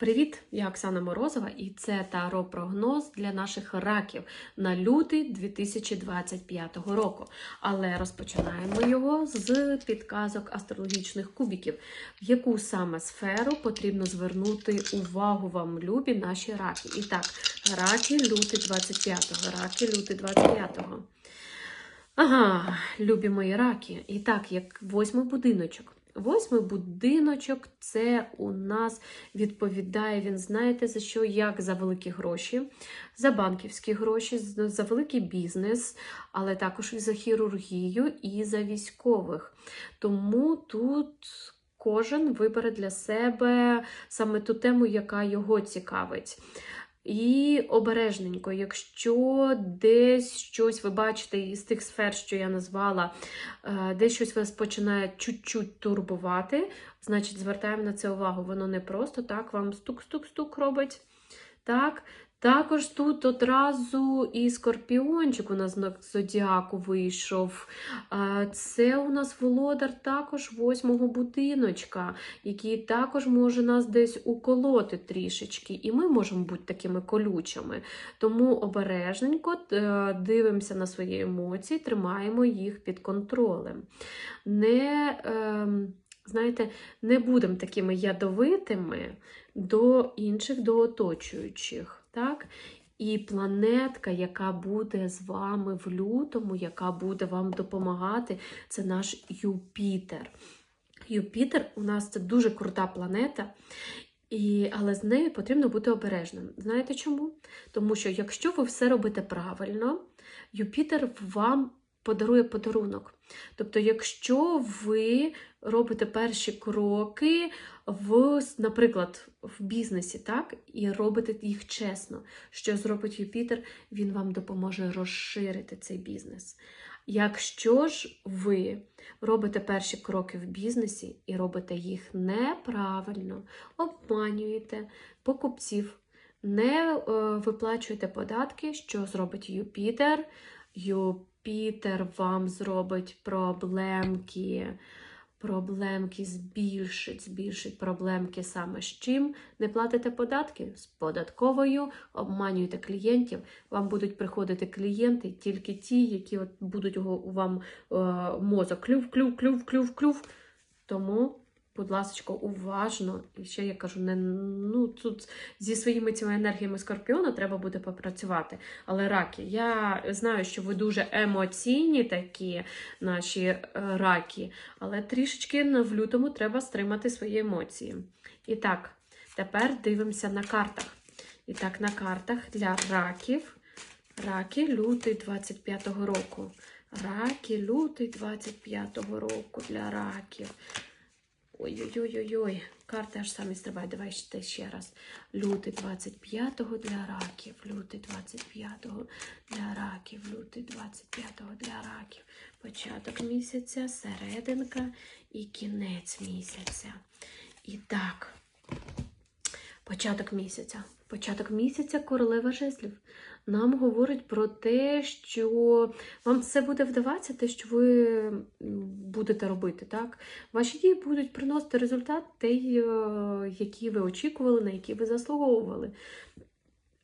Привіт, я Оксана Морозова, і це таро прогноз для наших раків на лютий 2025 року. Але розпочинаємо його з підказок астрологічних кубіків, в яку саме сферу потрібно звернути увагу вам, любі наші раки. І так, раки лютий 25-го, раки лютий 25-го. Ага, любі мої раки. І так, як восьмий будиночок. Восьмий будиночок це у нас відповідає, він знаєте за що? Як за великі гроші, за банківські гроші, за великий бізнес, але також і за хірургію, і за військових. Тому тут кожен вибере для себе саме ту тему, яка його цікавить. І обережненько, якщо десь щось ви бачите із тих сфер, що я назвала, е, десь щось вас починає чуть-чуть турбувати, значить звертаємо на це увагу. Воно не просто так вам стук-стук-стук робить. Так? Також тут одразу і скорпіончик у нас на зодіаку вийшов. Це у нас володар також восьмого будиночка, який також може нас десь уколоти трішечки, і ми можемо бути такими колючими. Тому обережненько е, дивимося на свої емоції, тримаємо їх під контролем. Не, ем, знаєте, не будемо такими ядовитими до інших, до оточуючих. Так? І планетка, яка буде з вами в лютому, яка буде вам допомагати, це наш Юпітер. Юпітер у нас це дуже крута планета, і, але з нею потрібно бути обережним. Знаєте чому? Тому що якщо ви все робите правильно, Юпітер вам подарує подарунок. Тобто, якщо ви робите перші кроки в, наприклад, в бізнесі, так, і робите їх чесно, що зробить Юпітер, він вам допоможе розширити цей бізнес. Якщо ж ви робите перші кроки в бізнесі і робите їх неправильно, обманюєте покупців, не е, виплачуєте податки, що зробить Юпітер? Юпітер вам зробить проблемки. Проблемки збільшить, збільшить проблемки саме з чим. Не платите податки з податковою, обманюєте клієнтів. Вам будуть приходити клієнти, тільки ті, які от будуть вам е, мозок клюв, клюв, клюв, клюв, клюв. Тому, будь ласка, уважно. І ще я кажу, не ну тут зі своїми цими енергіями скорпіона треба буде попрацювати. Але раки, я знаю, що ви дуже емоційні такі наші е, раки, але трішечки в лютому треба стримати свої емоції. І так, тепер дивимося на картах. І так, на картах для раків. Раки лютий 25-го року. Раки лютий 25-го року для раків. Ой-ой-ой-ой, карти аж самі стрибають. Давай ще, ще раз. Лютий 25-го для раків, лютий 25-го для раків, лютий 25-го для раків. Початок місяця, серединка і кінець місяця. І так, початок місяця. Початок місяця королева жезлів нам говорить про те, що вам все буде вдаватися, те, що ви будете робити. Так? Ваші дії будуть приносити результат, той, е, який ви очікували, на який ви заслуговували.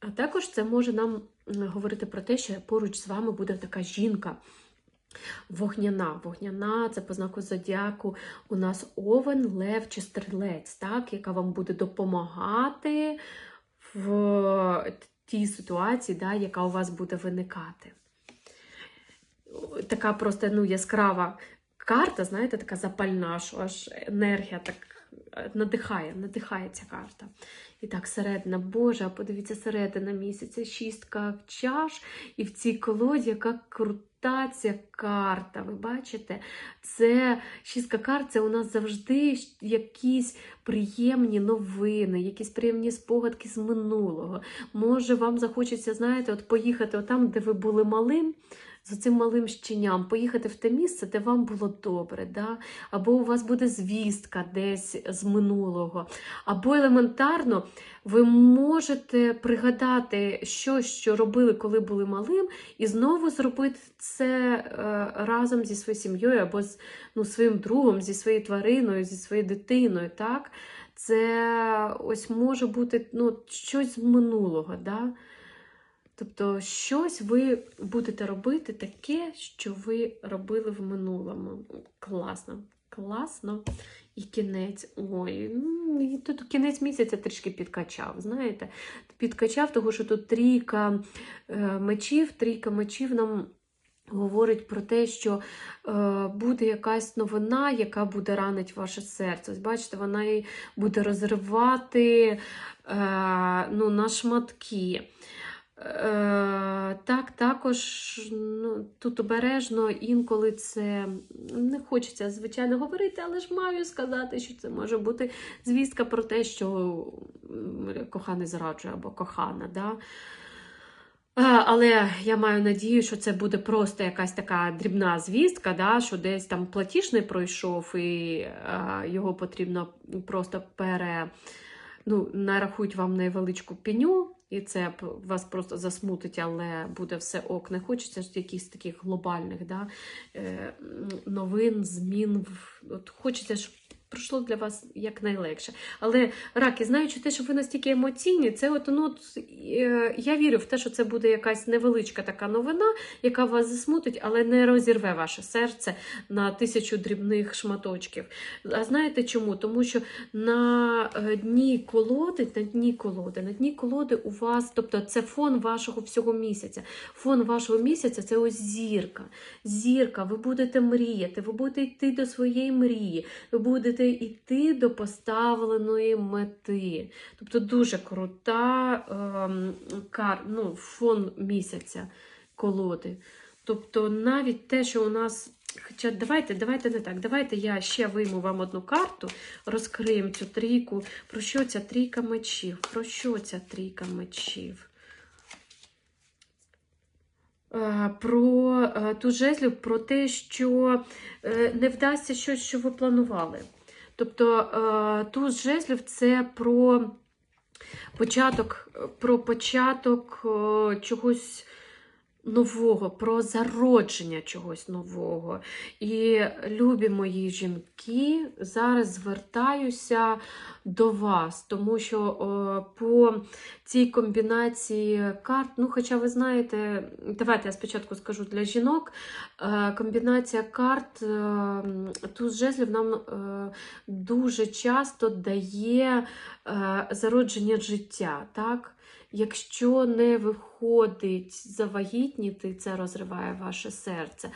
А також це може нам говорити про те, що поруч з вами буде така жінка. Вогняна. Вогняна це по знаку зодіаку у нас овен, лев чи стрілець, так, яка вам буде допомагати в тій ситуації, да, яка у вас буде виникати. Така просто ну, яскрава карта, знаєте, така запальна, що аж енергія так е, надихає, надихає ця карта. І так, середина, Боже, подивіться, середина місяця, шістка чаш, і в цій колоді яка крута ця карта. Ви бачите? Це шістка карт, це у нас завжди якісь приємні новини, якісь приємні спогадки з минулого. Може, вам захочеться, знаєте, от поїхати отам, де ви були малим. За цим малим щеням, поїхати в те місце, де вам було добре, да? або у вас буде звістка десь з минулого, або елементарно ви можете пригадати щось, що робили, коли були малим, і знову зробити це е, разом зі своєю сім'єю, або з ну, своїм другом, зі своєю твариною, зі своєю дитиною. так? Це ось може бути ну, щось з минулого. Да? Тобто щось ви будете робити таке, що ви робили в минулому. Класно, класно. І кінець. Ой, ну, тут кінець місяця трішки підкачав. Знаєте, підкачав, тому що тут трійка е, мечів, трійка мечів нам. Говорить про те, що е, буде якась новина, яка буде ранить ваше серце. Ось бачите, вона її буде розривати е, ну, на шматки. Е, так, також ну, тут обережно інколи це не хочеться, звичайно, говорити, але ж маю сказати, що це може бути звістка про те, що коханий зраджує або кохана. Да? Е, Але я маю надію, що це буде просто якась така дрібна звістка, да, що десь там платіж не пройшов, і е, його потрібно просто пере. Ну, нарахують вам невеличку пеню, і це вас просто засмутить, але буде все ок. Не хочеться ж якихось таких глобальних да, е, новин, змін. От хочеться, щоб пройшло для вас якнайлегше. Але раки, знаючи те, що ви настільки емоційні, це от, ну, от, е, я вірю в те, що це буде якась невеличка така новина, яка вас засмутить, але не розірве ваше серце на тисячу дрібних шматочків. А знаєте чому? Тому що на е, дні колоди, на дні колоди, на дні колоди у вас, тобто це фон вашого всього місяця. Фон вашого місяця це ось зірка. Зірка, ви будете мріяти, ви будете йти до своєї мрії, ви будете йти до поставленої мети. Тобто дуже крута ем, кар, ну, фон місяця колоди. Тобто навіть те, що у нас. Хоча давайте, давайте не так. Давайте я ще вийму вам одну карту, розкриємо цю трійку. Про що ця трійка мечів? Про що ця трійка мечів? Е, Про е, ту жезлів, про те, що е, не вдасться щось, що ви планували. Тобто е, туз жезлів це про початок, про початок е, чогось нового, про зародження чогось нового. І, любі мої жінки, зараз звертаюся до вас, тому що о, по цій комбінації карт, ну, хоча ви знаєте, давайте я спочатку скажу для жінок, е, комбінація карт е, туз жезлів нам е, дуже часто дає е, зародження життя. так? Якщо не виходить завагітніти, це розриває ваше серце.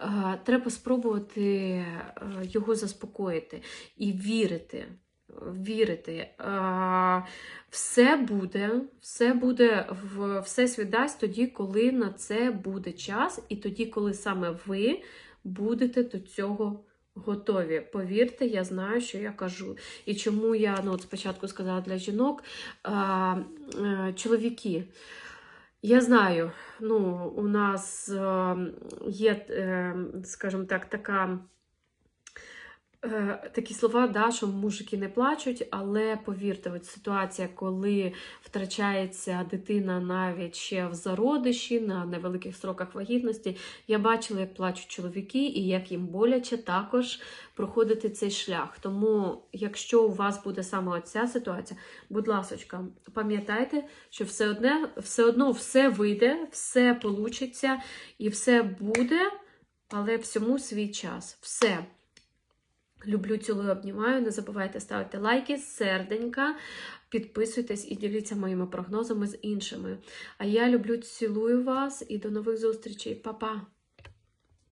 Е, Треба спробувати е, його заспокоїти і вірити. Вірити. Е, Все буде, все буде в всесвіт дасть тоді, коли на це буде час, і тоді, коли саме ви будете до цього готові. Повірте, я знаю, що я кажу. І чому я ну, от спочатку сказала для жінок, а, а чоловіки. Я знаю, ну, у нас е, є, е, скажімо так, така. Е, Такі слова, да, що мужики не плачуть, але повірте, от ситуація, коли втрачається дитина навіть ще в зародиші на невеликих строках вагітності, я бачила, як плачуть чоловіки і як їм боляче також проходити цей шлях. Тому, якщо у вас буде саме ця ситуація, будь ласочка, пам'ятайте, що все одне, все одно все вийде, все получиться і все буде, але всьому свій час. Все. Люблю, цілую, обнімаю. Не забувайте ставити лайки, серденька, підписуйтесь і діліться моїми прогнозами з іншими. А я люблю, цілую вас і до нових зустрічей. Па-па!